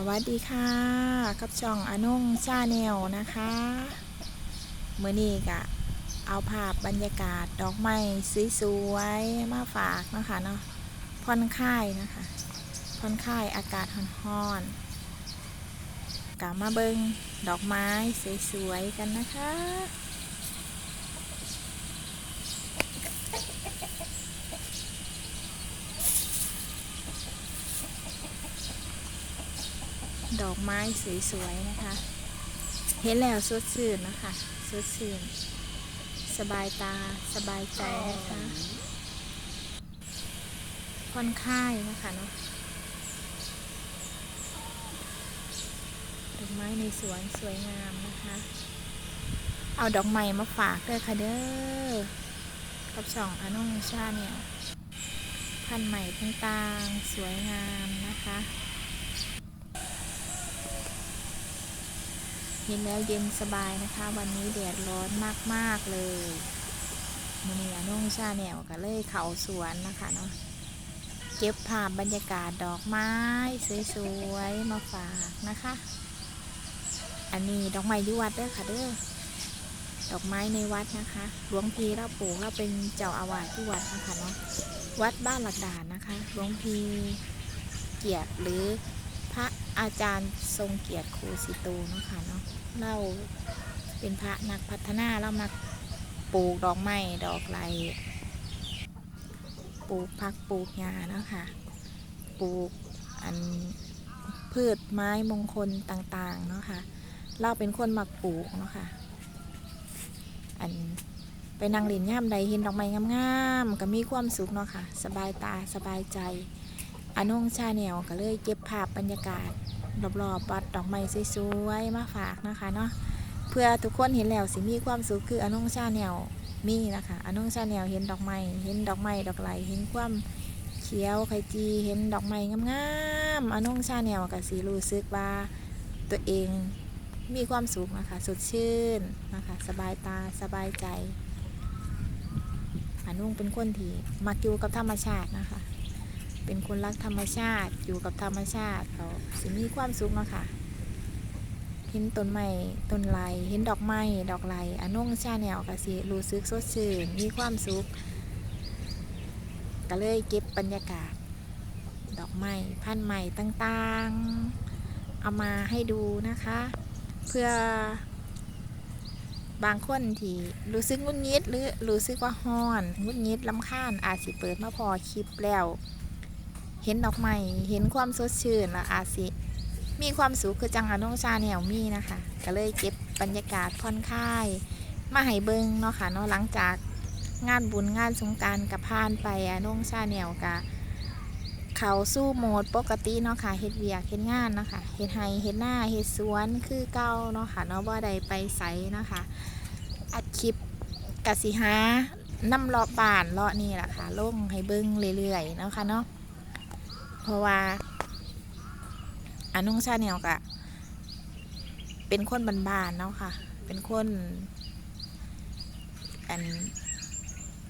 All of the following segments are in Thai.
สวัสดีค่ะ กับช่องอนงชาแนลนะคะเมื่อนี้กะเอาภาพบรรยากาศดอกไม้สวยๆมาฝากนะคะเนาะผ่อนคลายนะคะผ่อนคลายอากาศร้อนๆกะมาเบิงดอกไม้สวยๆกันนะคะ ด อกไม้สวยๆนะคะ เห็นแล้วสดชื่นนะคะสดชื่นสบายตาสบายใจนะคะผ่อนคลายนะคะเนาะดอกไม้ในสวนสวยงามนะคะ เอาดอกไม้มาฝากด้วยค่ะเด้อ กับช่องอนงชาเนี่ย พันใหม่ต่างๆสวยงามนะคะ เห็นแล้วเย็นสบายนะคะ วันนี้แดดร้อนมากๆเลยมือนี้อนุ่งชาแนวก็เลยเขาสวนนะคะเนาะเก็บภาพบรรยากาศดอกไม้ สวยๆ มาฝากนะคะ อันนี้ดอกไม้อยุวัดเด้อค่ะเด้อดอกไม้ในวัดนะคะหลวงพีเราปลูกเราเป็นเจ้าอาวาสที่วัดนะคะเนาะวัดบ้านหลักด่านนะคะหลวงพีเกียรติหรือ ระอาจารย์ทรงเกียรติครูสิโตเนาะคะเนาะเราเป็นพระนักพัฒนาเรามาปลูกดอกไม้ดอกไรปลูกผักปลูกหญ้าเนาะค่ะปลูกอันพืชไม้มงคลต่างๆเนาะค่ะเราเป็นคนมักปลูกเนาะค่ะอันไปนั่งเล่นย่ามใดเห็นดอกไม้งามๆก็มีความสุขเนาะค่ะ สบายตาสบายใจ อนงชาแนวก็เลยเก็บภาพบรรยากาศรอบๆปัดดอกไม้สวยๆมาฝากนะคะเนาะเพื่อทุกคนเห็นแล้วสิมีความสุขคืออนงชาแนวมีนะคะอนงชาแนวเห็นดอกไม้เห็นดอกไม้ดอกไหลเห็นความเขียวขจีเห็นดอกไม้งามๆอนงชาแนวกับสีรู้สึกว่าตัวเองมีความสุขนะคะสดชื่นนะคะสบายตาสบายใจอนุ่งเป็นคนที่มักอยู่กับธรรมชาตินะคะ เป็นคนรักธรรมชาติอยู่กับธรรมชาติเขาสิมีความสุขเนาะค่ะเห็นต้นไม้ต้นไลเห็นดอกไม้ดอกไลอันนุ่งชาแนวก็สิรู้สึกสดชื่นมีความสุขก็เลยเก็บบรรยากาศ ดอกไม้พันธุ์ใหม่ต่างๆ เอามาให้ดูนะคะ เพื่อบางคนที่รู้สึกงุนงิดหรือรู้สึกว่าฮ้อนงุนงิดลำคาญอาจสิเปิดมาพอคลิปแล้ว เห็นดอกไม้เห็นความสดชื่นและอาสิ มีความสุขคือจังอนงชาแนวมีนะคะ ก็เลยเก็บบรรยากาศผ่อนคลาย มาให้เบิงเนาะค่ะเนาะหลังจากงานบุญงานสงการกับพานไปอนงชาแนวกะเขาสู้โหมดปกติเนาะค่ะเฮ็ดเวียกเฮ็ดงานเนาะค่ะเฮ็ดไห้เฮ็ดหน้าเฮ็ดสวนคือเก่าเนาะค่ะเนาะบ่ได้ไปไสเนาะค่ะอัดคลิปกะสิหาน้ำเลาะป่านเลาะนี่แหละค่ะลงให้เบิงเรื่อยๆเนาะค่ะเนาะ ราะว่าอานุ่งชาแนวกะ เป็นคนบ้านๆเนาะค่ะ เป็นคน อัน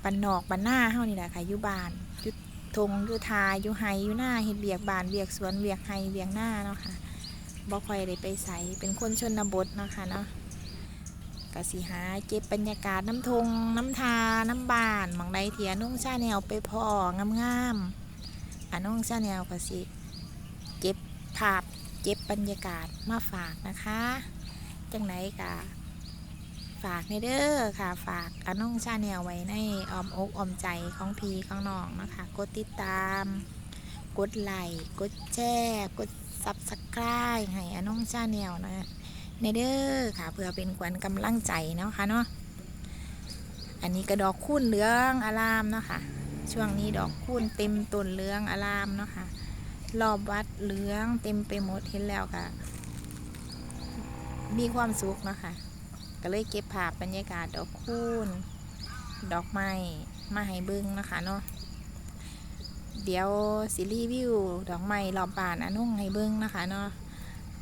ปันนอกปันหน้าเฮานี่แหละค่ะอยู่บ้านอยู่ทงอยู่ทาอยู่ไฮอยู่หน้าเฮ็ดเบียกบานเบียกสวนเบียกไฮเบียกหน้าเนาะค่ะบ่ค่อยได้ไปใสเป็นคนชนบทเนาะค่ะเนาะกะสิหาเก็บบรรยากาศน้ำทงน้ำทาน้ำบานหมองใดเถียนุ่งชาแนวไปพองามๆ อาน้องชาแนลก็สิเก็บภาพเก็บบรรยากาศมาฝากนะคะจังไหนกะฝากในเด้อค่ะฝากอาน้องชาแนลไว้ในออมอกอมใจของพีของน้องนะคะ กดติดตาม กดไลค์กดแชร์กดซับสไคร b ์ให้อาน้องชาแนลนะในเด้อค่ะเพื่อเป็นขวัญกำลังใจเนาะค่ะเนาะอันนี้กระดอกคุ้นเหลืองอารามเนาะค่ะ ช่วงนี้ดอกคูณเต็มต้นเหลืองอารามเนาะค่ะ รอบวัดเหลืองเต็มไปหมดเห็นแล้วก็มีความสุขเนาะค่ะ ก็เลยเก็บภาพบรรยากาศดอกคูณดอกไม้มาให้เบิ้งนะคะเนาะ เดี๋ยวสิรีวิวดอกไม้รอบบานอนุ่งให้เบิ้งนะคะเนาะ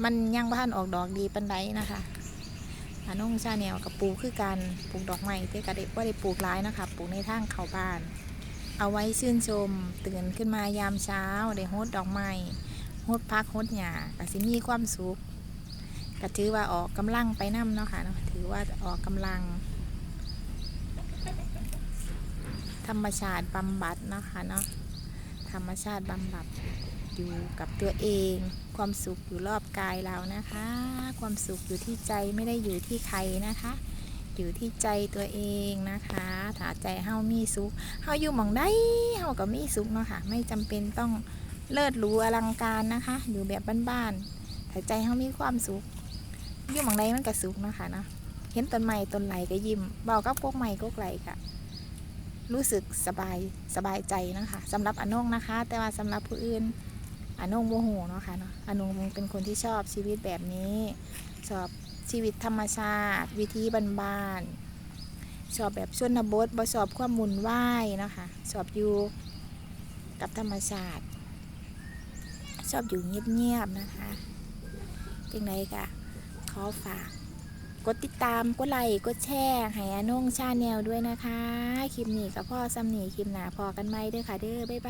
มันยังบ้านออกดอกดีปันไดนะคะอันนุ่งชาแนวกับปลูกคือกันปลูกดอกไม้แต่กระเด็ว่าได้ปลูกร้ายนะคะปลูกในทางเข้าบ้าน เอาไว้ชื่นชม ตื่นขึ้นมายามเช้า ได้โฮดดอกไม้ฮดพักฮดหญ้าก็สิมีความสุขก็ถือว่าออกกำลังไปนํเนาะค่ะเนาะถือว่าออกกำลัง ธรรมชาติบำบัดเนาะค่ะเนาะธรรมชาติบำบัดอยู่กับตัวเอง ความสุขอยู่รอบกายเรานะคะ ความสุขอยู่ที่ใจไม่ได้อยู่ที่ใครนะคะ อยู่ที่ใจตัวเองนะคะถ้าใจเฮามีสุขเฮาอยู่หมองได้เฮาก็มีสุขเนาะค่ะ ไม่จำเป็นต้องเลิศหรูอลังการนะคะ อยู่แบบบ้านๆถ้าใจเฮามีความสุขอยู่หมองใดมันก็สุขเนาะค่ะเนาะเห็นต้นไม้ต้นไหลก็ยิ้มเบากับกกไม้กกไหลก็รู้สึกสบายสบายใจนะคะสำหรับอนงนะคะ แต่ว่าสำหรับผู้อื่นอนงโมโหเนาะค่ะเนาะอนงเป็นคนที่ชอบชีวิตแบบนี้ ชอบ ชีวิตธรรมชาติ วิธีบ้านๆชอบแบบชนบทบ่ชอบความมุนว่ายนะคะชอบอยู่กับธรรมชาติ ชอบอยู่เงียบๆนะคะจังไดกะขอฝาก กดติดตาม กดไลค์กดแชร์ให้อานงชาแนลด้วยนะคะ คลิปนี้กับพ่อซัมนี่คลิปหนาพอกันไหมเด้อค่ะเด้อบ๊ายบาย